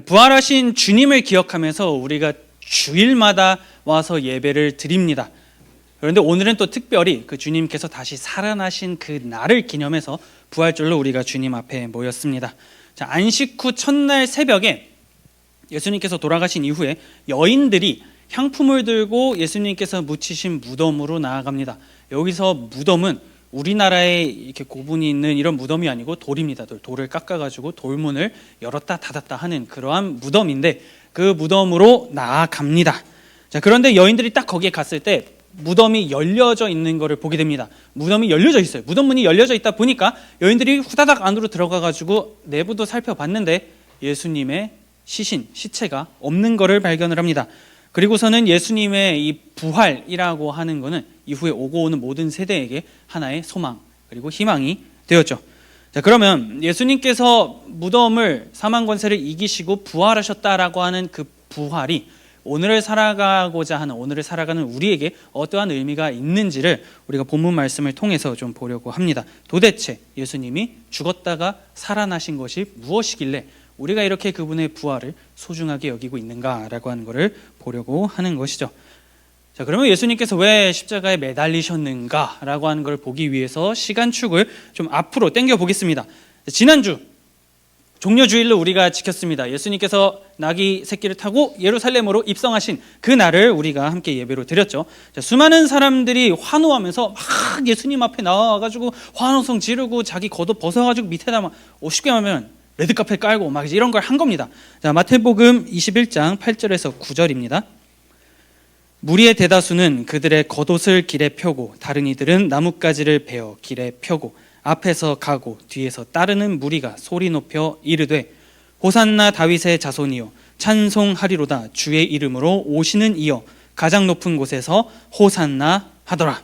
부활하신 주님을 기억하면서 우리가 주일마다 와서 예배를 드립니다. 그런데 오늘은 또 특별히 그 주님께서 다시 살아나신 그 날을 기념해서 부활절로 우리가 주님 앞에 모였습니다. 자, 안식 후 첫날 새벽에 예수님께서 돌아가신 이후에 여인들이 향품을 들고 예수님께서 묻히신 무덤으로 나아갑니다. 여기서 무덤은 우리나라에 이렇게 고분이 있는 이런 무덤이 아니고 돌입니다. 돌. 돌을 깎아가지고 돌문을 열었다 닫았다 하는 그러한 무덤인데 그 무덤으로 나아갑니다. 자, 그런데 여인들이 딱 거기에 갔을 때 무덤이 열려져 있는 것을 보게 됩니다. 무덤이 열려져 있어요. 무덤 문이 열려져 있다 보니까 여인들이 후다닥 안으로 들어가 가지고 내부도 살펴봤는데 예수님의 시신, 시체가 없는 것을 발견을 합니다. 그리고서는 예수님의 이 부활이라고 하는 것은 이후에 오고 오는 모든 세대에게 하나의 소망 그리고 희망이 되었죠. 자, 그러면 예수님께서 무덤을 사망 권세를 이기시고 부활하셨다라고 하는 그 부활이 오늘을 살아가고자 하는 오늘을 살아가는 우리에게 어떠한 의미가 있는지를 우리가 본문 말씀을 통해서 좀 보려고 합니다. 도대체 예수님이 죽었다가 살아나신 것이 무엇이길래 우리가 이렇게 그분의 부활을 소중하게 여기고 있는가라고 하는 것을 보려고 하는 것이죠. 자, 그러면 예수님께서 왜 십자가에 매달리셨는가라고 하는 걸 보기 위해서 시간축을 좀 앞으로 당겨 보겠습니다. 지난주 종려주일로 우리가 지켰습니다. 예수님께서 나귀 새끼를 타고 예루살렘으로 입성하신 그 날을 우리가 함께 예배로 드렸죠. 자, 수많은 사람들이 환호하면서 막 예수님 앞에 나와가지고 환호성 지르고 자기 겉옷 벗어가지고 밑에다 막 쉽게 말하면 레드카펫 깔고 막 이런 걸 한 겁니다. 자, 마태복음 21장 8절에서 9절입니다. 무리의 대다수는 그들의 겉옷을 길에 펴고 다른 이들은 나뭇가지를 베어 길에 펴고 앞에서 가고 뒤에서 따르는 무리가 소리 높여 이르되 호산나 다윗의 자손이여 찬송하리로다 주의 이름으로 오시는 이여 가장 높은 곳에서 호산나 하더라.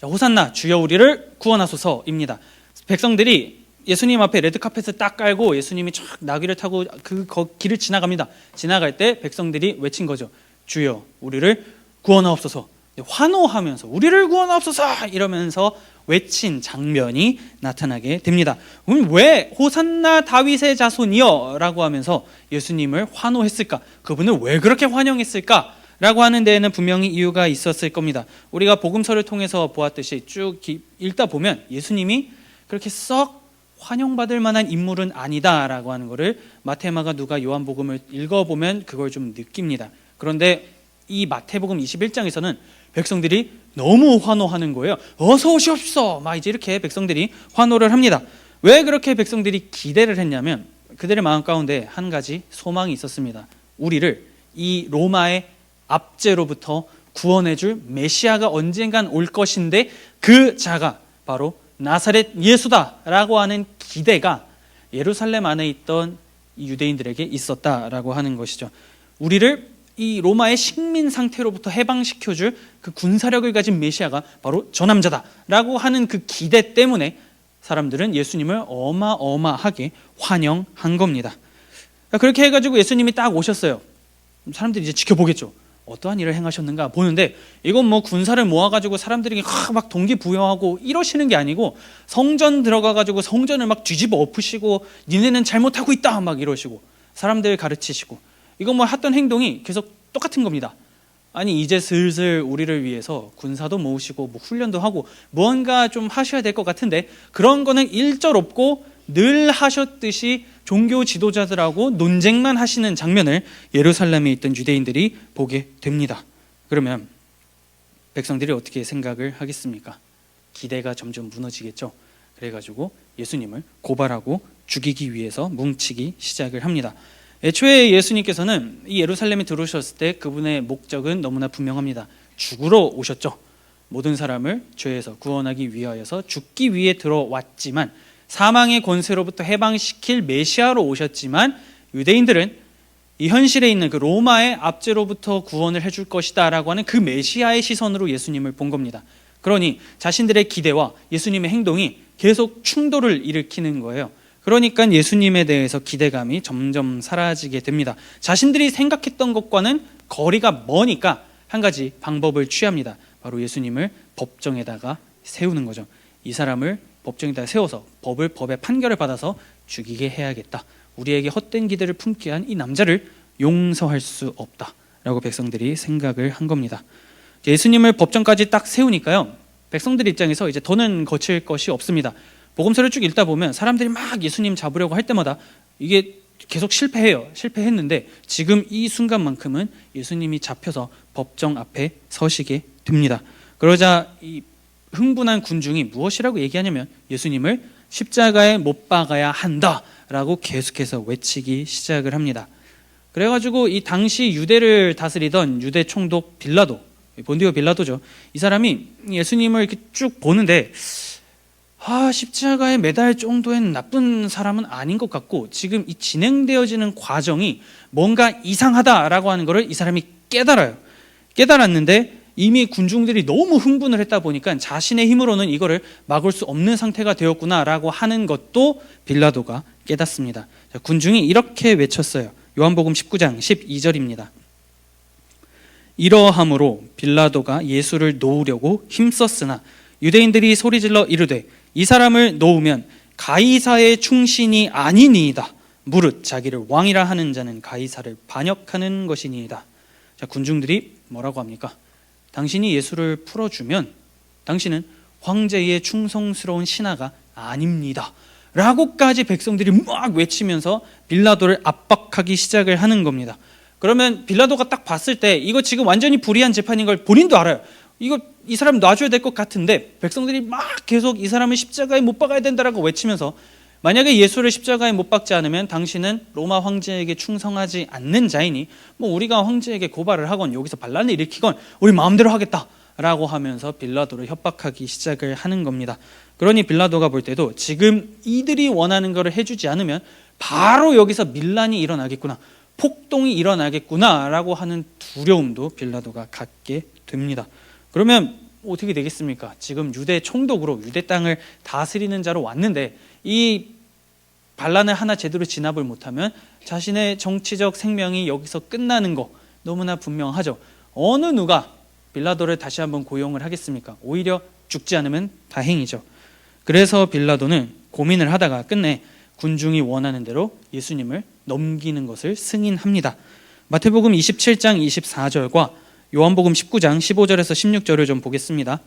자, 호산나 주여 우리를 구원하소서입니다. 백성들이 예수님 앞에 레드카펫을 딱 깔고 예수님이 쫙 나귀를 타고 그 거- 길을 지나갑니다. 지나갈 때 백성들이 외친 거죠. 주여 우리를 구원하옵소서. 환호하면서 우리를 구원하옵소서 이러면서 외친 장면이 나타나게 됩니다. 그럼 왜 호산나 다윗의 자손이여라고 하면서 예수님을 환호했을까? 그분을 왜 그렇게 환영했을까? 라고 하는 데에는 분명히 이유가 있었을 겁니다. 우리가 복음서를 통해서 보았듯이 쭉 기- 읽다 보면 예수님이 그렇게 썩 환영받을 만한 인물은 아니다라고 하는 것을 마테마가 누가 요한복음을 읽어보면 그걸 좀 느낍니다. 그런데 이 마태복음 21장에서는 백성들이 너무 환호하는 거예요. 어서 오시옵소서. 막 이제 이렇게 백성들이 환호를 합니다. 왜 그렇게 백성들이 기대를 했냐면 그들의 마음 가운데 한 가지 소망이 있었습니다. 우리를 이 로마의 압제로부터 구원해 줄 메시아가 언젠간 올 것인데 그 자가 바로 나사렛 예수다라고 하는 기대가 예루살렘 안에 있던 이 유대인들에게 있었다라고 하는 것이죠. 우리를 이 로마의 식민 상태로부터 해방시켜줄 그 군사력을 가진 메시아가 바로 저 남자다라고 하는 그 기대 때문에 사람들은 예수님을 어마어마하게 환영한 겁니다. 그렇게 해가지고 예수님이 딱 오셨어요. 사람들이 이제 지켜보겠죠. 어떠한 일을 행하셨는가 보는데 이건 뭐 군사를 모아가지고 사람들이 막 동기부여하고 이러시는 게 아니고 성전 들어가가지고 성전을 막 뒤집어 엎으시고 니네는 잘못하고 있다 막 이러시고 사람들 가르치시고 이건 뭐 했던 행동이 계속 똑같은 겁니다. 아니 이제 슬슬 우리를 위해서 군사도 모으시고 뭐 훈련도 하고 무언가 좀 하셔야 될 것 같은데 그런 거는 일절 없고 늘 하셨듯이 종교 지도자들하고 논쟁만 하시는 장면을 예루살렘에 있던 유대인들이 보게 됩니다. 그러면 백성들이 어떻게 생각을 하겠습니까? 기대가 점점 무너지겠죠. 그래가지고 예수님을 고발하고 죽이기 위해서 뭉치기 시작을 합니다. 애초에 예수님께서는 이 예루살렘에 들어오셨을 때 그분의 목적은 너무나 분명합니다. 죽으러 오셨죠. 모든 사람을 죄에서 구원하기 위하여서 죽기 위해 들어왔지만 사망의 권세로부터 해방시킬 메시아로 오셨지만 유대인들은 이 현실에 있는 그 로마의 압제로부터 구원을 해줄 것이다라고 하는 그 메시아의 시선으로 예수님을 본 겁니다. 그러니 자신들의 기대와 예수님의 행동이 계속 충돌을 일으키는 거예요. 그러니까 예수님에 대해서 기대감이 점점 사라지게 됩니다. 자신들이 생각했던 것과는 거리가 머니까 한 가지 방법을 취합니다. 바로 예수님을 법정에다가 세우는 거죠. 이 사람을 법정에다 세워서 법을 법의 판결을 받아서 죽이게 해야겠다. 우리에게 헛된 기대를 품게 한 이 남자를 용서할 수 없다라고 백성들이 생각을 한 겁니다. 예수님을 법정까지 딱 세우니까요. 백성들 입장에서 이제 더는 거칠 것이 없습니다. 복음서를 쭉 읽다 보면 사람들이 막 예수님 잡으려고 할 때마다 이게 계속 실패해요. 실패했는데 지금 이 순간만큼은 예수님이 잡혀서 법정 앞에 서시게 됩니다. 그러자 이 흥분한 군중이 무엇이라고 얘기하냐면 예수님을 십자가에 못 박아야 한다라고 계속해서 외치기 시작을 합니다. 그래가지고 이 당시 유대를 다스리던 유대 총독 빌라도 본디오 빌라도죠. 이 사람이 예수님을 이렇게 쭉 보는데 아, 십자가에 매달 정도의 나쁜 사람은 아닌 것 같고 지금 이 진행되어지는 과정이 뭔가 이상하다라고 하는 것을 이 사람이 깨달아요. 깨달았는데 이미 군중들이 너무 흥분을 했다 보니까 자신의 힘으로는 이거를 막을 수 없는 상태가 되었구나라고 하는 것도 빌라도가 깨닫습니다. 자, 군중이 이렇게 외쳤어요. 요한복음 19장 12절입니다. 이러함으로 빌라도가 예수를 놓으려고 힘썼으나 유대인들이 소리질러 이르되 이 사람을 놓으면 가이사의 충신이 아니니이다. 무릇 자기를 왕이라 하는 자는 가이사를 반역하는 것이니이다. 자, 군중들이 뭐라고 합니까? 당신이 예수를 풀어주면 당신은 황제의 충성스러운 신하가 아닙니다. 라고까지 백성들이 막 외치면서 빌라도를 압박하기 시작을 하는 겁니다. 그러면 빌라도가 딱 봤을 때 이거 지금 완전히 불의한 재판인 걸 본인도 알아요. 이거 이 사람 놔줘야 될 것 같은데 백성들이 막 계속 이 사람을 십자가에 못 박아야 된다라고 외치면서 만약에 예수를 십자가에 못 박지 않으면 당신은 로마 황제에게 충성하지 않는 자이니 뭐 우리가 황제에게 고발을 하건 여기서 반란을 일으키건 우리 마음대로 하겠다 라고 하면서 빌라도를 협박하기 시작을 하는 겁니다. 그러니 빌라도가 볼 때도 지금 이들이 원하는 것을 해주지 않으면 바로 여기서 밀란이 일어나겠구나. 폭동이 일어나겠구나라고 하는 두려움도 빌라도가 갖게 됩니다. 그러면 어떻게 되겠습니까? 지금 유대 총독으로 유대 땅을 다스리는 자로 왔는데 이 반란을 하나 제대로 진압을 못하면 자신의 정치적 생명이 여기서 끝나는 거 너무나 분명하죠. 어느 누가 빌라도를 다시 한번 고용을 하겠습니까? 오히려 죽지 않으면 다행이죠. 그래서 빌라도는 고민을 하다가 끝내 군중이 원하는 대로 예수님을 넘기는 것을 승인합니다. 마태복음 27장 24절과 요한복음 19장 15절에서 16절을 좀 보겠습니다.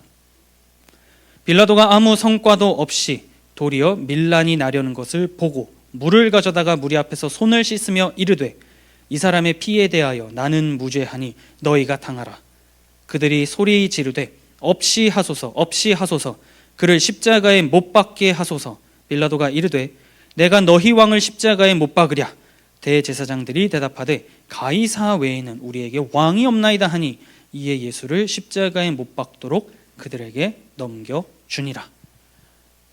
빌라도가 아무 성과도 없이 도리어 밀란이 나려는 것을 보고 물을 가져다가 무리 앞에서 손을 씻으며 이르되 이 사람의 피에 대하여 나는 무죄하니 너희가 당하라. 그들이 소리 지르되 없이 하소서 없이 하소서 그를 십자가에 못 박게 하소서 빌라도가 이르되 내가 너희 왕을 십자가에 못 박으랴 대제사장들이 대답하되 가이사 외에는 우리에게 왕이 없나이다 하니 이에 예수를 십자가에 못 박도록 그들에게 넘겨 주니라.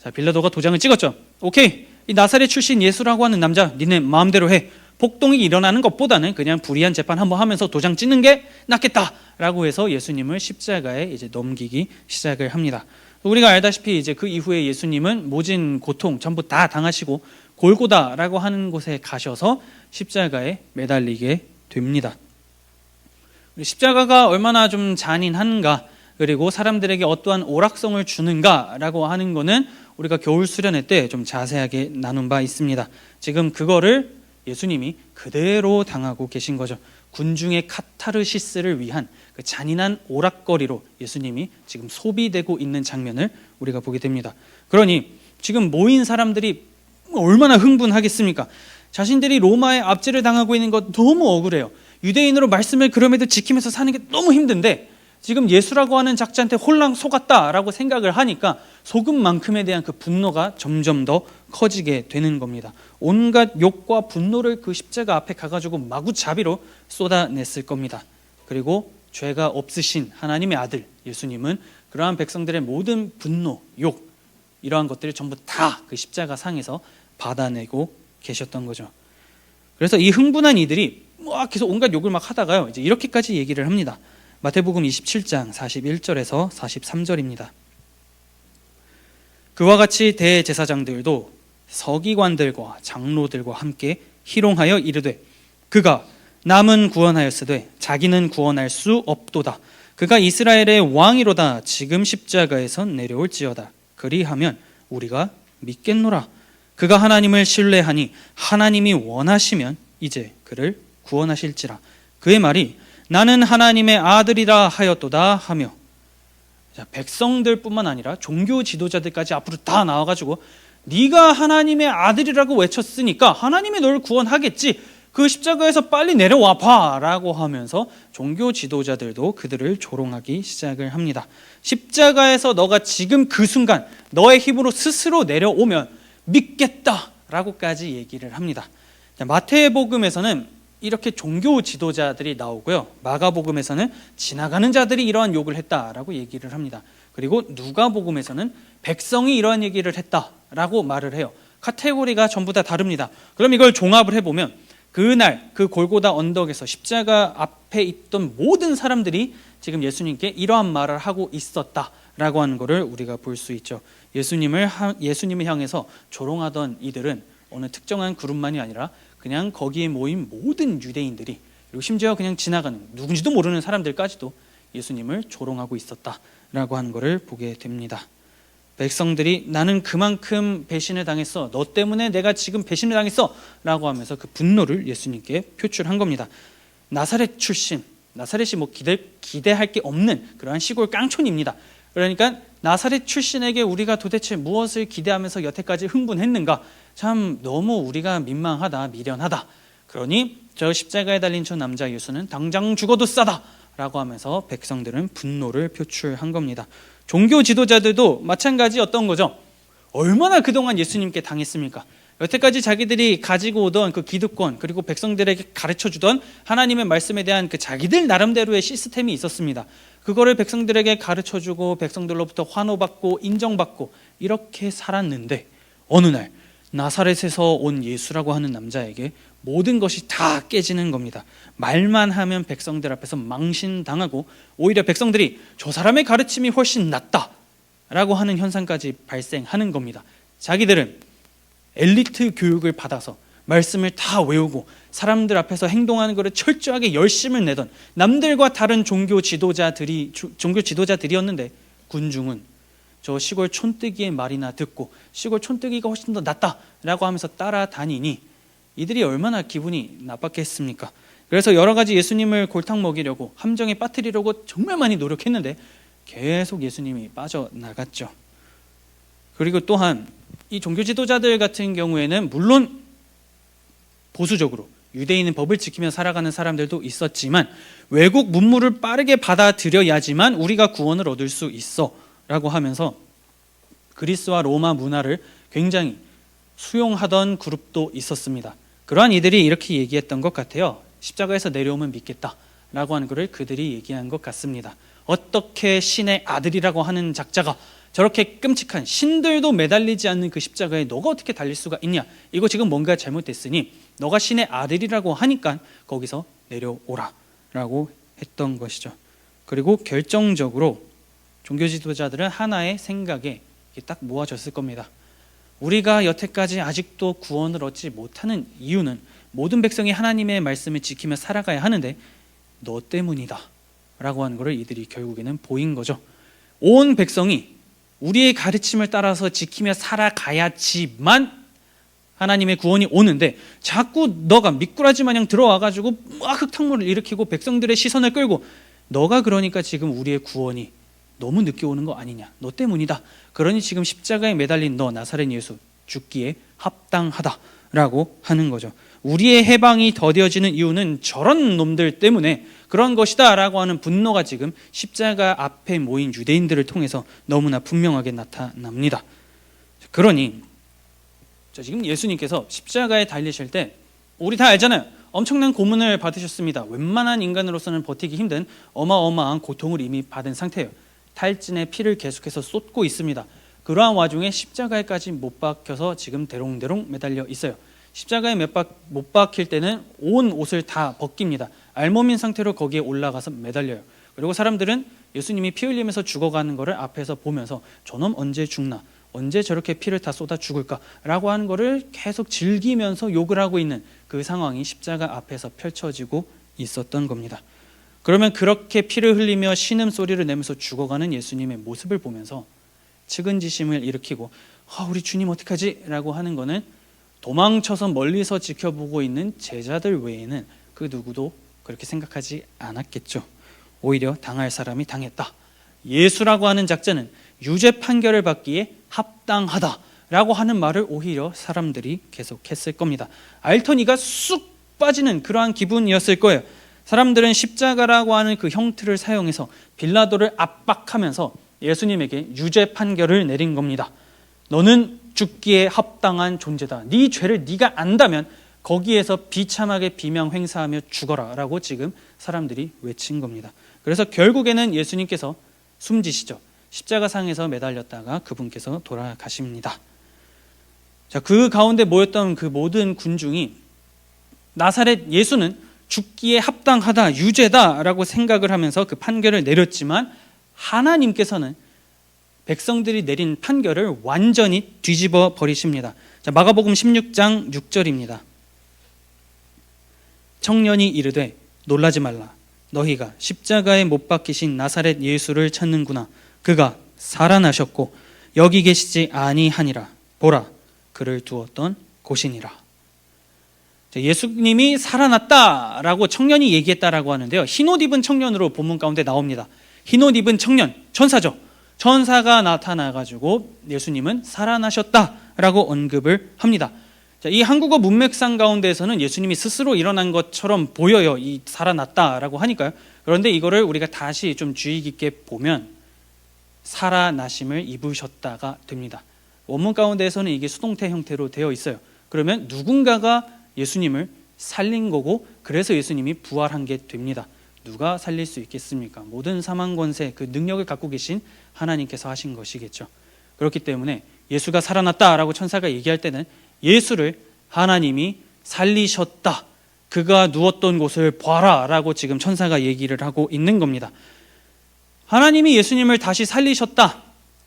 자, 빌라도가 도장을 찍었죠. 오케이. 이 나사렛 출신 예수라고 하는 남자 니네 마음대로 해. 폭동이 일어나는 것보다는 그냥 불의한 재판 한번 하면서 도장 찍는 게 낫겠다라고 해서 예수님을 십자가에 이제 넘기기 시작을 합니다. 우리가 알다시피 이제 그 이후에 예수님은 모진 고통 전부 다 당하시고 골고다라고 하는 곳에 가셔서 십자가에 매달리게 됩니다. 십자가가 얼마나 좀 잔인한가 그리고 사람들에게 어떠한 오락성을 주는가라고 하는 거는 우리가 겨울 수련회 때 좀 자세하게 나눈 바 있습니다. 지금 그거를 예수님이 그대로 당하고 계신 거죠. 군중의 카타르시스를 위한 그 잔인한 오락거리로 예수님이 지금 소비되고 있는 장면을 우리가 보게 됩니다. 그러니 지금 모인 사람들이 얼마나 흥분하겠습니까? 자신들이 로마의 압제를 당하고 있는 것 너무 억울해요. 유대인으로 말씀을 그럼에도 지키면서 사는 게 너무 힘든데 지금 예수라고 하는 작자한테 홀랑 속았다라고 생각을 하니까 속음만큼에 대한 그 분노가 점점 더 커지게 되는 겁니다. 온갖 욕과 분노를 그 십자가 앞에 가가지고 마구잡이로 쏟아냈을 겁니다. 그리고 죄가 없으신 하나님의 아들 예수님은 그러한 백성들의 모든 분노, 욕 이러한 것들을 전부 다 그 십자가 상에서 받아내고 계셨던 거죠. 그래서 이 흥분한 이들이 막 계속 온갖 욕을 막 하다가요. 이제 이렇게까지 얘기를 합니다. 마태복음 27장 41절에서 43절입니다. 그와 같이 대제사장들도 서기관들과 장로들과 함께 희롱하여 이르되 그가 남은 구원하였으되 자기는 구원할 수 없도다. 그가 이스라엘의 왕이로다. 지금 십자가에서 내려올지어다. 그리하면 우리가 믿겠노라. 그가 하나님을 신뢰하니 하나님이 원하시면 이제 그를 구원하실지라 그의 말이 나는 하나님의 아들이라 하였도다 하며 자, 백성들뿐만 아니라 종교 지도자들까지 앞으로 다 나와가지고 네가 하나님의 아들이라고 외쳤으니까 하나님이 너를 구원하겠지. 그 십자가에서 빨리 내려와 봐라고 하면서 종교 지도자들도 그들을 조롱하기 시작을 합니다. 십자가에서 너가 지금 그 순간 너의 힘으로 스스로 내려오면 믿겠다라고까지 얘기를 합니다. 자, 마태복음에서는 이렇게 종교 지도자들이 나오고요. 마가복음에서는 지나가는 자들이 이러한 욕을 했다라고 얘기를 합니다. 그리고 누가복음에서는 백성이 이러한 얘기를 했다라고 말을 해요. 카테고리가 전부 다 다릅니다. 그럼 이걸 종합을 해보면 그날 그 골고다 언덕에서 십자가 앞에 있던 모든 사람들이 지금 예수님께 이러한 말을 하고 있었다라고 하는 것을 우리가 볼 수 있죠. 예수님을 하- 예수님을 향해서 조롱하던 이들은 어느 특정한 그룹만이 아니라 그냥 거기에 모인 모든 유대인들이 그리고 심지어 그냥 지나가는 누군지도 모르는 사람들까지도 예수님을 조롱하고 있었다라고 하는 것을 보게 됩니다. 백성들이 나는 그만큼 배신을 당했어. 너 때문에 내가 지금 배신을 당했어. 라고 하면서 그 분노를 예수님께 표출한 겁니다. 나사렛 출신, 나사렛이 뭐 기대, 기대할 게 없는 그러한 시골 깡촌입니다. 그러니까 나사렛 출신에게 우리가 도대체 무엇을 기대하면서 여태까지 흥분했는가? 참 너무 우리가 민망하다, 미련하다. 그러니 저 십자가에 달린 저 남자 예수는 당장 죽어도 싸다. 라고 하면서 백성들은 분노를 표출한 겁니다. 종교 지도자들도 마찬가지였던 거죠. 얼마나 그동안 예수님께 당했습니까? 여태까지 자기들이 가지고 오던 그 기득권 그리고 백성들에게 가르쳐 주던 하나님의 말씀에 대한 그 자기들 나름대로의 시스템이 있었습니다. 그거를 백성들에게 가르쳐 주고 백성들로부터 환호받고 인정받고 이렇게 살았는데 어느 날 나사렛에서 온 예수라고 하는 남자에게 모든 것이 다 깨지는 겁니다. 말만 하면 백성들 앞에서 망신당하고 오히려 백성들이 저 사람의 가르침이 훨씬 낫다 라고 하는 현상까지 발생하는 겁니다. 자기들은 엘리트 교육을 받아서 말씀을 다 외우고 사람들 앞에서 행동하는 것을 철저하게 열심을 내던 남들과 다른 종교 지도자들이 주- 종교 지도자들이었는데 군중은 저 시골 촌뜨기의 말이나 듣고 시골 촌뜨기가 훨씬 더 낫다라고 하면서 따라다니니 이들이 얼마나 기분이 나빴겠습니까? 그래서 여러 가지 예수님을 골탕 먹이려고 함정에 빠뜨리려고 정말 많이 노력했는데 계속 예수님이 빠져나갔죠. 그리고 또한 이 종교 지도자들 같은 경우에는 물론 보수적으로 유대인은 법을 지키며 살아가는 사람들도 있었지만 외국 문물을 빠르게 받아들여야지만 우리가 구원을 얻을 수 있어라고 하면서 그리스와 로마 문화를 굉장히 수용하던 그룹도 있었습니다. 그러한 이들이 이렇게 얘기했던 것 같아요. 십자가에서 내려오면 믿겠다라고 하는 것을 그들이 얘기한 것 같습니다. 어떻게 신의 아들이라고 하는 작자가 저렇게 끔찍한 신들도 매달리지 않는 그 십자가에 너가 어떻게 달릴 수가 있냐? 이거 지금 뭔가 잘못됐으니 너가 신의 아들이라고 하니까 거기서 내려오라라고 했던 것이죠. 그리고 결정적으로 종교 지도자들은 하나의 생각에 딱 모아졌을 겁니다. 우리가 여태까지 아직도 구원을 얻지 못하는 이유는 모든 백성이 하나님의 말씀을 지키며 살아가야 하는데 너 때문이다. 라고 하는 것을 이들이 결국에는 보인 거죠. 온 백성이 우리의 가르침을 따라서 지키며 살아가야지만 하나님의 구원이 오는데 자꾸 너가 미꾸라지 마냥 들어와 가지고 막 흙탕물을 일으키고 백성들의 시선을 끌고 너가 그러니까 지금 우리의 구원이 너무 늦게 오는 거 아니냐? 너 때문이다. 그러니 지금 십자가에 매달린 너 나사렛 예수 죽기에 합당하다라고 하는 거죠 우리의 해방이 더뎌지는 이유는 저런 놈들 때문에 그런 것이다 라고 하는 분노가 지금 십자가 앞에 모인 유대인들을 통해서 너무나 분명하게 나타납니다 그러니 자, 지금 예수님께서 십자가에 달리실 때 우리 다 알잖아요. 엄청난 고문을 받으셨습니다. 웬만한 인간으로서는 버티기 힘든 어마어마한 고통을 이미 받은 상태예요. 탈진의 피를 계속해서 쏟고 있습니다. 그러한 와중에 십자가에까지 못 박혀서 지금 대롱대롱 매달려 있어요. 십자가에 못, 박힐 때는 온 옷을 다 벗깁니다. 알몸인 상태로 거기에 올라가서 매달려요. 그리고 사람들은 예수님이 피 흘리면서 죽어가는 것을 앞에서 보면서 저놈 언제 죽나 언제 저렇게 피를 다 쏟아 죽을까라고 하는 것을 계속 즐기면서 욕을 하고 있는 그 상황이 십자가 앞에서 펼쳐지고 있었던 겁니다. 그러면 그렇게 피를 흘리며 신음 소리를 내면서 죽어가는 예수님의 모습을 보면서 측은지심을 일으키고 아, 우리 주님 어떡하지? 라고 하는 거는 도망쳐서 멀리서 지켜보고 있는 제자들 외에는 그 누구도 그렇게 생각하지 않았겠죠. 오히려 당할 사람이 당했다. 예수라고 하는 작자는 유죄 판결을 받기에 합당하다 라고 하는 말을 오히려 사람들이 계속했을 겁니다. 알터니가 쑥 빠지는 그러한 기분이었을 거예요. 사람들은 십자가라고 하는 그 형틀을 사용해서 빌라도를 압박하면서 예수님에게 유죄 판결을 내린 겁니다. 너는 죽기에 합당한 존재다. 네 죄를 네가 안다면 거기에서 비참하게 비명 행사하며 죽어라라고 지금 사람들이 외친 겁니다. 그래서 결국에는 예수님께서 숨지시죠. 십자가상에서 매달렸다가 그분께서 돌아가십니다. 자, 그 가운데 모였던 그 모든 군중이 나사렛 예수는 죽기에 합당하다, 유죄다라고 생각을 하면서 그 판결을 내렸지만 하나님께서는 백성들이 내린 판결을 완전히 뒤집어 버리십니다. 자, 마가복음 16장 6절입니다. 청년이 이르되 놀라지 말라. 너희가 십자가에 못 박히신 나사렛 예수를 찾는구나. 그가 살아나셨고 여기 계시지 아니하니라. 보라, 그를 두었던 곳이니라. 예수님이 살아났다라고 청년이 얘기했다라고 하는데요. 흰옷 입은 청년으로 본문 가운데 나옵니다. 흰옷 입은 청년, 천사죠. 천사가 나타나가지고 예수님은 살아나셨다라고 언급을 합니다. 자, 이 한국어 문맥상 가운데에서는 예수님이 스스로 일어난 것처럼 보여요. 이 살아났다라고 하니까요. 그런데 이거를 우리가 다시 좀 주의 깊게 보면 살아나심을 입으셨다가 됩니다. 원문 가운데에서는 이게 수동태 형태로 되어 있어요. 그러면 누군가가 예수님을 살린 거고 그래서 예수님이 부활한 게 됩니다. 누가 살릴 수 있겠습니까? 모든 사망 권세 그 능력을 갖고 계신 하나님께서 하신 것이겠죠. 그렇기 때문에 예수가 살아났다라고 천사가 얘기할 때는 예수를 하나님이 살리셨다. 그가 누웠던 곳을 봐라라고 지금 천사가 얘기를 하고 있는 겁니다. 하나님이 예수님을 다시 살리셨다.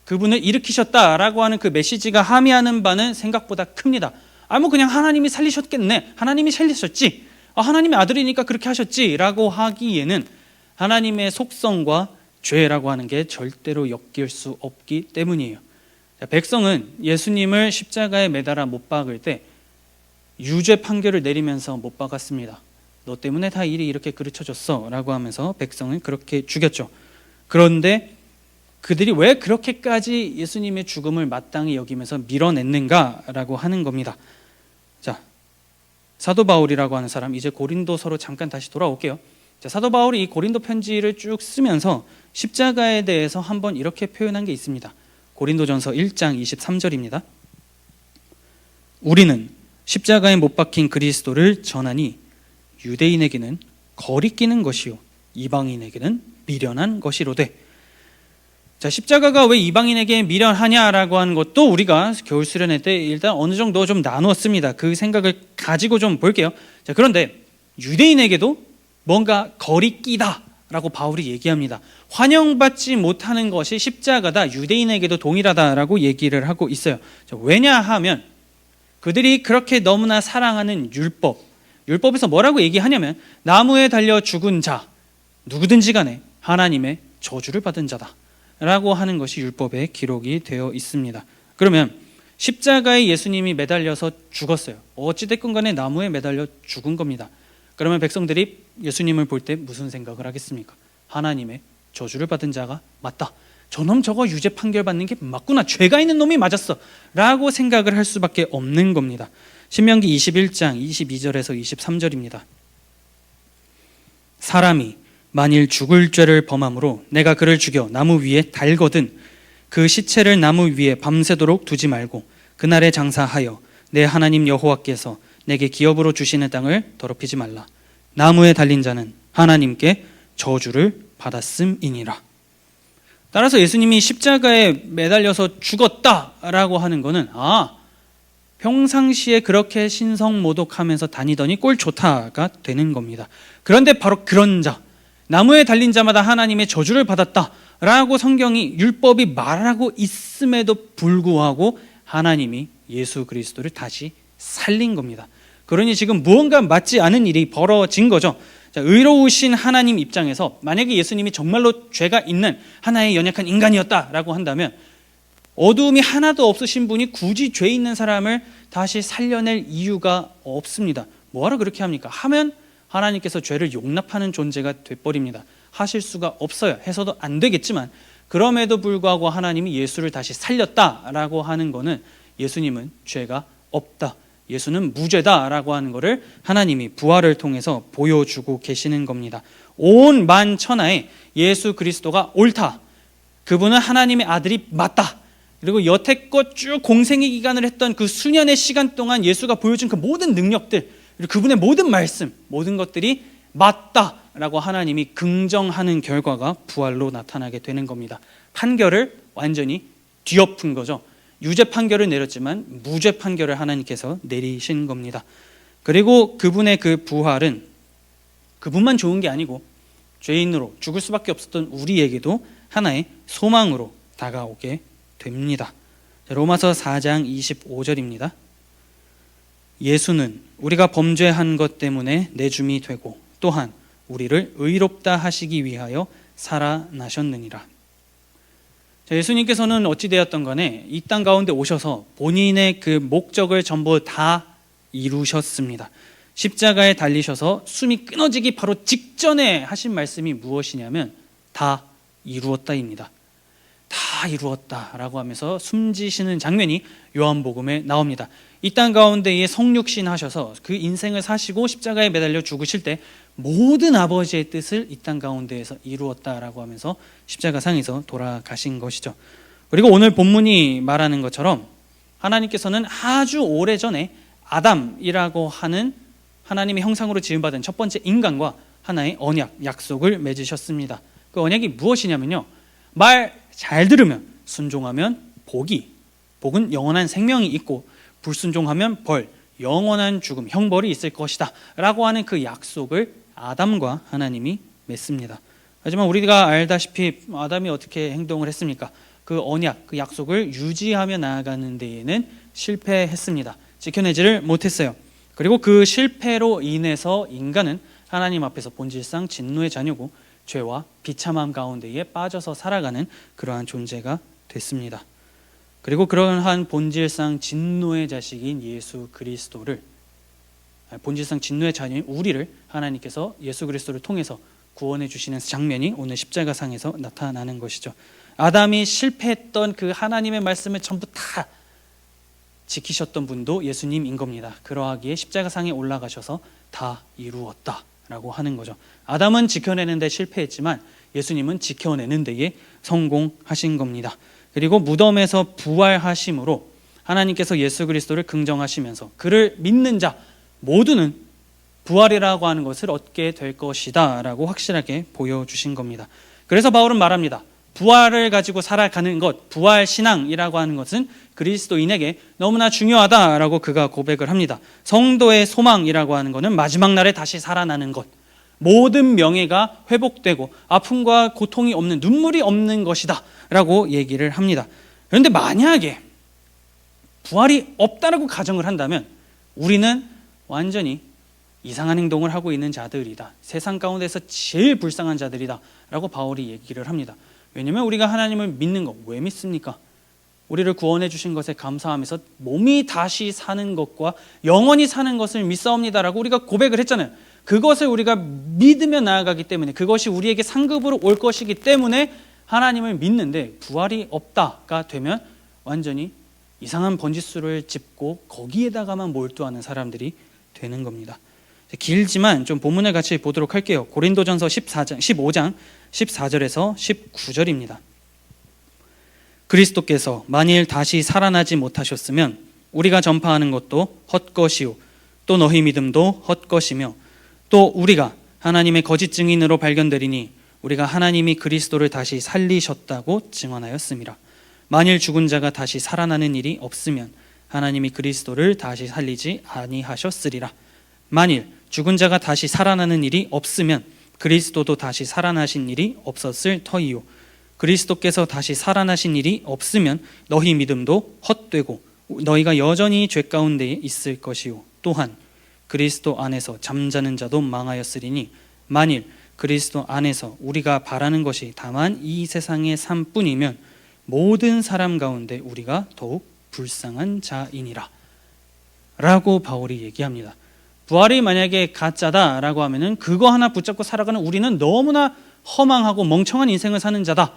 그분을 일으키셨다라고 하는 그 메시지가 함의하는 바는 생각보다 큽니다. 아, 뭐 그냥 하나님이 살리셨겠네. 하나님이 살리셨지. 아, 하나님의 아들이니까 그렇게 하셨지라고 하기에는 하나님의 속성과 죄라고 하는 게 절대로 엮일 수 없기 때문이에요. 백성은 예수님을 십자가에 매달아 못 박을 때 유죄 판결을 내리면서 못 박았습니다. 너 때문에 다 일이 이렇게 그르쳐졌어 라고 하면서 백성을 그렇게 죽였죠. 그런데 그들이 왜 그렇게까지 예수님의 죽음을 마땅히 여기면서 밀어냈는가 라고 하는 겁니다. 자, 사도 바울이라고 하는 사람 이제 고린도서로 잠깐 다시 돌아올게요. 자, 사도 바울이 이 고린도 편지를 쭉 쓰면서 십자가에 대해서 한번 이렇게 표현한 게 있습니다. 고린도전서 1장 23절입니다. 우리는 십자가에 못 박힌 그리스도를 전하니 유대인에게는 거리끼는 것이요 이방인에게는 미련한 것이로되 자 십자가가 왜 이방인에게 미련하냐라고 하는 것도 우리가 겨울 수련회 때 일단 어느 정도 좀 나누었습니다. 그 생각을 가지고 좀 볼게요. 자 그런데 유대인에게도 뭔가 거리끼다라고 바울이 얘기합니다. 환영받지 못하는 것이 십자가다 유대인에게도 동일하다라고 얘기를 하고 있어요. 자, 왜냐하면 그들이 그렇게 너무나 사랑하는 율법 율법에서 뭐라고 얘기하냐면 나무에 달려 죽은 자 누구든지 간에 하나님의 저주를 받은 자다. 라고 하는 것이 율법에 기록이 되어 있습니다. 그러면 십자가에 예수님이 매달려서 죽었어요. 어찌됐건 간에 나무에 매달려 죽은 겁니다. 그러면 백성들이 예수님을 볼 때 무슨 생각을 하겠습니까? 하나님의 저주를 받은 자가 맞다. 저놈 저거 유죄 판결 받는 게 맞구나. 죄가 있는 놈이 맞았어. 라고 생각을 할 수밖에 없는 겁니다. 신명기 21장 22절에서 23절입니다. 사람이 만일 죽을 죄를 범함으로 내가 그를 죽여 나무 위에 달거든 그 시체를 나무 위에 밤새도록 두지 말고 그날에 장사하여 내 하나님 여호와께서 내게 기업으로 주시는 땅을 더럽히지 말라. 나무에 달린 자는 하나님께 저주를 받았음이니라. 따라서 예수님이 십자가에 매달려서 죽었다라고 하는 것은 아 평상시에 그렇게 신성모독하면서 다니더니 꼴 좋다가 되는 겁니다. 그런데 바로 그런 자 나무에 달린 자마다 하나님의 저주를 받았다라고 성경이 율법이 말하고 있음에도 불구하고 하나님이 예수 그리스도를 다시 살린 겁니다. 그러니 지금 무언가 맞지 않은 일이 벌어진 거죠. 자, 의로우신 하나님 입장에서 만약에 예수님이 정말로 죄가 있는 하나의 연약한 인간이었다라고 한다면 어두움이 하나도 없으신 분이 굳이 죄 있는 사람을 다시 살려낼 이유가 없습니다. 뭐하러 그렇게 합니까? 하면 하나님께서 죄를 용납하는 존재가 돼버립니다. 하실 수가 없어요. 해서도 안 되겠지만 그럼에도 불구하고 하나님이 예수를 다시 살렸다라고 하는 것은 예수님은 죄가 없다. 예수는 무죄다라고 하는 것을 하나님이 부활을 통해서 보여주고 계시는 겁니다. 온 만 천하에 예수 그리스도가 옳다. 그분은 하나님의 아들이 맞다. 그리고 여태껏 쭉 공생의 기간을 했던 그 수년의 시간 동안 예수가 보여준 그 모든 능력들, 그분의 모든 말씀, 모든 것들이 맞다라고 하나님이 긍정하는 결과가 부활로 나타나게 되는 겁니다. 판결을 완전히 뒤엎은 거죠. 유죄 판결을 내렸지만 무죄 판결을 하나님께서 내리신 겁니다. 그리고 그분의 그 부활은 그분만 좋은 게 아니고 죄인으로 죽을 수밖에 없었던 우리에게도 하나의 소망으로 다가오게 됩니다. 로마서 4장 25절입니다. 예수는 우리가 범죄한 것 때문에 내줌이 되고 또한 우리를 의롭다 하시기 위하여 살아나셨느니라. 자, 예수님께서는 어찌 되었던 간에 이 땅 가운데 오셔서 본인의 그 목적을 전부 다 이루셨습니다. 십자가에 달리셔서 숨이 끊어지기 바로 직전에 하신 말씀이 무엇이냐면 다 이루었다입니다. 다 이루었다라고 하면서 숨지시는 장면이 요한복음에 나옵니다. 이 땅 가운데에 성육신 하셔서 그 인생을 사시고 십자가에 매달려 죽으실 때 모든 아버지의 뜻을 이 땅 가운데에서 이루었다라고 하면서 십자가 상에서 돌아가신 것이죠. 그리고 오늘 본문이 말하는 것처럼 하나님께서는 아주 오래 전에 아담이라고 하는 하나님의 형상으로 지음받은 첫 번째 인간과 하나의 언약, 약속을 맺으셨습니다. 그 언약이 무엇이냐면요. 말 잘 들으면, 순종하면 복이, 복은 영원한 생명이 있고, 불순종하면 벌, 영원한 죽음, 형벌이 있을 것이다. 라고 하는 그 약속을 아담과 하나님이 맺습니다. 하지만 우리가 알다시피 아담이 어떻게 행동을 했습니까? 그 언약, 그 약속을 유지하며 나아가는 데에는 실패했습니다. 지켜내지를 못했어요. 그리고 그 실패로 인해서 인간은 하나님 앞에서 본질상 진노의 자녀고 죄와 비참함 가운데에 빠져서 살아가는 그러한 존재가 됐습니다. 그리고 그러한 본질상 진노의 자식인 예수 그리스도를 본질상 진노의 자녀인 우리를 하나님께서 예수 그리스도를 통해서 구원해 주시는 장면이 오늘 십자가상에서 나타나는 것이죠. 아담이 실패했던 그 하나님의 말씀을 전부 다 지키셨던 분도 예수님인 겁니다. 그러하기에 십자가상에 올라가셔서 다 이루었다 라고 하는 거죠. 아담은 지켜내는데 실패했지만 예수님은 지켜내는 데에 성공하신 겁니다. 그리고 무덤에서 부활하심으로 하나님께서 예수 그리스도를 긍정하시면서 그를 믿는 자 모두는 부활이라고 하는 것을 얻게 될 것이다 라고 확실하게 보여주신 겁니다. 그래서 바울은 말합니다. 부활을 가지고 살아가는 것, 부활 신앙이라고 하는 것은 그리스도인에게 너무나 중요하다라고 그가 고백을 합니다. 성도의 소망이라고 하는 것은 마지막 날에 다시 살아나는 것. 모든 명예가 회복되고 아픔과 고통이 없는 눈물이 없는 것이다 라고 얘기를 합니다. 그런데 만약에 부활이 없다라고 가정을 한다면 우리는 완전히 이상한 행동을 하고 있는 자들이다. 세상 가운데서 제일 불쌍한 자들이다 라고 바울이 얘기를 합니다. 왜냐하면 우리가 하나님을 믿는 것 왜 믿습니까? 우리를 구원해 주신 것에 감사하면서 몸이 다시 사는 것과 영원히 사는 것을 믿사옵니다라고 우리가 고백을 했잖아요. 그것을 우리가 믿으며 나아가기 때문에 그것이 우리에게 상급으로 올 것이기 때문에 하나님을 믿는데 부활이 없다가 되면 완전히 이상한 번지수를 짚고 거기에다가만 몰두하는 사람들이 되는 겁니다. 길지만 좀 본문을 같이 보도록 할게요. 고린도전서 14장 15장 14절에서 19절입니다. 그리스도께서 만일 다시 살아나지 못하셨으면 우리가 전파하는 것도 헛것이요 또 너희 믿음도 헛것이며 또 우리가 하나님의 거짓 증인으로 발견되리니 우리가 하나님이 그리스도를 다시 살리셨다고 증언하였습니다. 만일 죽은 자가 다시 살아나는 일이 없으면 하나님이 그리스도를 다시 살리지 아니하셨으리라. 만일 죽은 자가 다시 살아나는 일이 없으면 그리스도도 다시 살아나신 일이 없었을 터이요. 그리스도께서 다시 살아나신 일이 없으면 너희 믿음도 헛되고 너희가 여전히 죄 가운데 있을 것이요. 또한 그리스도 안에서 잠자는 자도 망하였으리니 만일 그리스도 안에서 우리가 바라는 것이 다만 이 세상의 삶뿐이면 모든 사람 가운데 우리가 더욱 불쌍한 자이니라. 라고 바울이 얘기합니다. 부활이 만약에 가짜다라고 하면은 그거 하나 붙잡고 살아가는 우리는 너무나 허망하고 멍청한 인생을 사는 자다.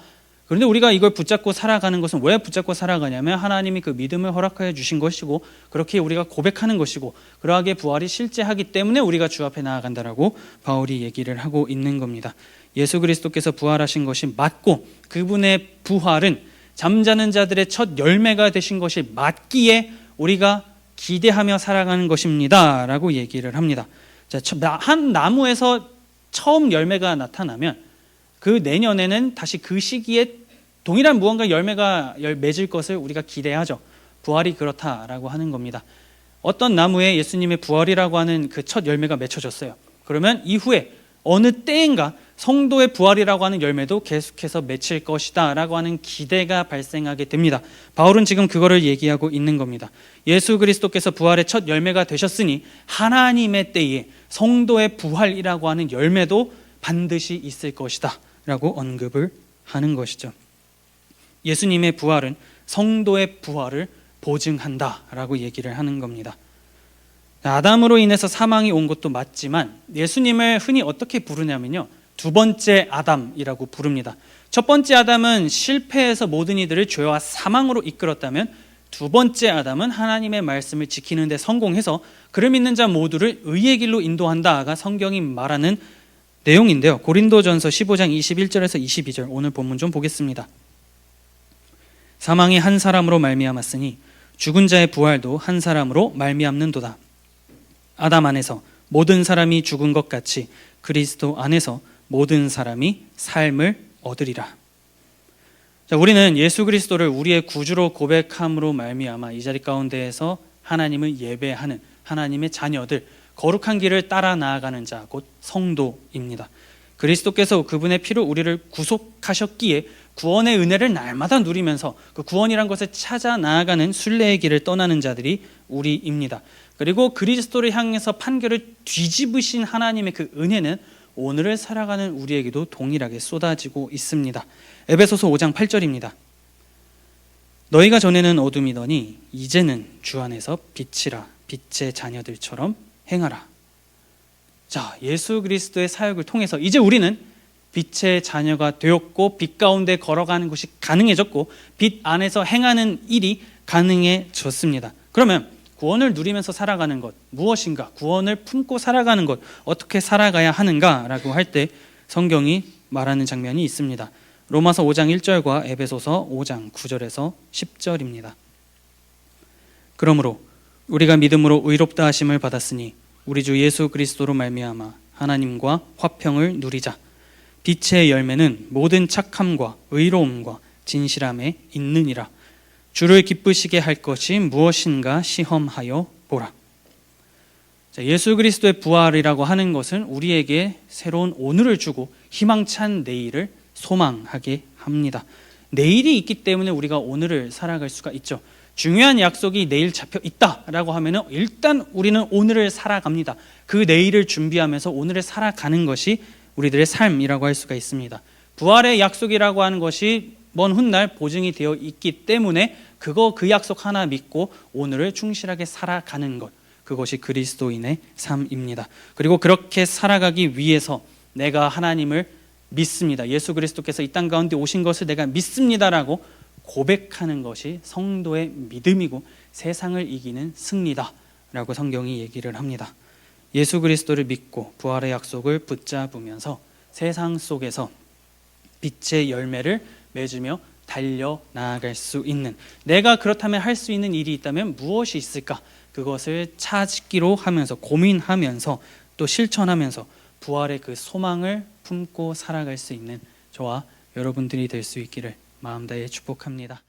그런데 우리가 이걸 붙잡고 살아가는 것은 왜 붙잡고 살아가냐면 하나님이 그 믿음을 허락하여 주신 것이고 그렇게 우리가 고백하는 것이고 그러하게 부활이 실제하기 때문에 우리가 주 앞에 나아간다라고 바울이 얘기를 하고 있는 겁니다. 예수 그리스도께서 부활하신 것이 맞고 그분의 부활은 잠자는 자들의 첫 열매가 되신 것이 맞기에 우리가 기대하며 살아가는 것입니다라고 얘기를 합니다. 자, 한 나무에서 처음 열매가 나타나면 그 내년에는 다시 그 시기에 동일한 무언가 열매가 맺을 것을 우리가 기대하죠. 부활이 그렇다라고 하는 겁니다. 어떤 나무에 예수님의 부활이라고 하는 그 첫 열매가 맺혀졌어요. 그러면 이후에 어느 때인가 성도의 부활이라고 하는 열매도 계속해서 맺힐 것이다 라고 하는 기대가 발생하게 됩니다. 바울은 지금 그거를 얘기하고 있는 겁니다. 예수 그리스도께서 부활의 첫 열매가 되셨으니 하나님의 때에 성도의 부활이라고 하는 열매도 반드시 있을 것이다. 라고 언급을 하는 것이죠. 예수님의 부활은 성도의 부활을 보증한다. 라고 얘기를 하는 겁니다. 아담으로 인해서 사망이 온 것도 맞지만 예수님을 흔히 어떻게 부르냐면요. 두 번째 아담이라고 부릅니다. 첫 번째 아담은 실패해서 모든 이들을 죄와 사망으로 이끌었다면 두 번째 아담은 하나님의 말씀을 지키는 데 성공해서 그를 믿는 자 모두를 의의 길로 인도한다가 성경이 말하는 내용인데요. 고린도전서 15장 21절에서 22절 오늘 본문 좀 보겠습니다. 사망이 한 사람으로 말미암았으니 죽은 자의 부활도 한 사람으로 말미암는도다. 아담 안에서 모든 사람이 죽은 것 같이 그리스도 안에서 모든 사람이 삶을 얻으리라. 자, 우리는 예수 그리스도를 우리의 구주로 고백함으로 말미암아 이 자리 가운데에서 하나님을 예배하는 하나님의 자녀들 거룩한 길을 따라 나아가는 자 곧 성도입니다. 그리스도께서 그분의 피로 우리를 구속하셨기에 구원의 은혜를 날마다 누리면서 그 구원이란 것을 찾아 나아가는 순례의 길을 떠나는 자들이 우리입니다. 그리고 그리스도를 향해서 판결을 뒤집으신 하나님의 그 은혜는 오늘을 살아가는 우리에게도 동일하게 쏟아지고 있습니다. 에베소서 5장 8절입니다. 너희가 전에는 어둠이더니 이제는 주 안에서 빛이라 빛의 자녀들처럼 행하라. 자, 예수 그리스도의 사역을 통해서 이제 우리는 빛의 자녀가 되었고 빛 가운데 걸어가는 것이 가능해졌고 빛 안에서 행하는 일이 가능해졌습니다. 그러면 구원을 누리면서 살아가는 것 무엇인가? 구원을 품고 살아가는 것 어떻게 살아가야 하는가라고 할 때 성경이 말하는 장면이 있습니다. 로마서 5장 1절과 에베소서 5장 9절에서 10절입니다. 그러므로 우리가 믿음으로 의롭다 하심을 받았으니 우리 주 예수 그리스도로 말미암아 하나님과 화평을 누리자. 빛의 열매는 모든 착함과 의로움과 진실함에 있느니라. 주를 기쁘시게 할 것이 무엇인가 시험하여 보라. 자, 예수 그리스도의 부활이라고 하는 것은 우리에게 새로운 오늘을 주고 희망찬 내일을 소망하게 합니다. 내일이 있기 때문에 우리가 오늘을 살아갈 수가 있죠. 중요한 약속이 내일 잡혀 있다라고 하면은 일단 우리는 오늘을 살아갑니다. 그 내일을 준비하면서 오늘을 살아가는 것이 우리들의 삶이라고 할 수가 있습니다. 부활의 약속이라고 하는 것이 먼 훗날 보증이 되어 있기 때문에 그거 그 약속 하나 믿고 오늘을 충실하게 살아가는 것 그것이 그리스도인의 삶입니다. 그리고 그렇게 살아가기 위해서 내가 하나님을 믿습니다. 예수 그리스도께서 이 땅 가운데 오신 것을 내가 믿습니다라고 고백하는 것이 성도의 믿음이고 세상을 이기는 승리다라고 성경이 얘기를 합니다. 예수 그리스도를 믿고 부활의 약속을 붙잡으면서 세상 속에서 빛의 열매를 맺으며 달려 나아갈 수 있는 내가 그렇다면 할 수 있는 일이 있다면 무엇이 있을까? 그것을 찾기로 하면서 고민하면서 또 실천하면서 부활의 그 소망을 품고 살아갈 수 있는 저와 여러분들이 될 수 있기를 마음 다해 축복합니다.